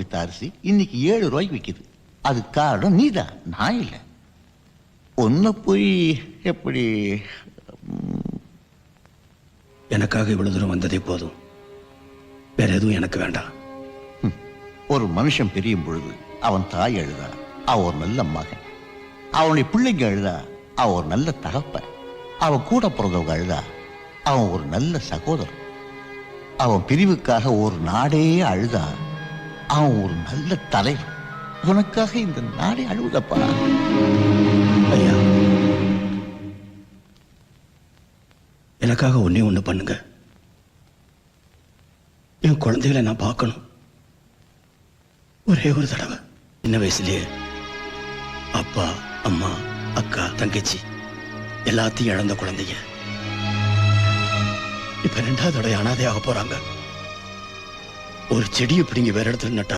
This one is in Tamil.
ரூபாய்க்கு வித்த அரிசி இன்னைக்கு ஏழு ரூபாய்க்கு விற்கிது அது காரணம் நீதான். நான் இல்லை. ஒன்ன போய் எப்படி எனக்காக இவ்வளவு தூரம் வந்ததே போதும். வேற எதுவும் எனக்கு வேண்டாம். ஒரு மனுஷன் பிரியும் பொழுது அவன் தாய் அழுதா அவன் ஒரு நல்ல மகன். அவனுடைய பிள்ளைங்க அழுதா அவன் ஒரு நல்ல தகப்பன். அவன் கூட பிறந்தவங்க அழுதா அவன் ஒரு நல்ல சகோதரன். அவன் பிரிவுக்காக ஒரு நாடே அழுதா அவன் ஒரு நல்ல தலைவன். உனக்காக இந்த நாடே அழுவுதப்பா ஐயா. எனக்காக ஒண்ணே ஒண்ணு பண்ணுங்க. என் குழந்தைகளை நான் பார்க்கணும். ஒரே ஒரு தடவை. சின்ன வயசுலயே அப்பா அம்மா அக்கா தங்கச்சி எல்லாத்தையும் இழந்த குழந்தைங்க. இப்ப ரெண்டாவது தடவை அனாதையாக போறாங்க. ஒரு செடியை பிடிங்க வேற இடத்துல நட்டா?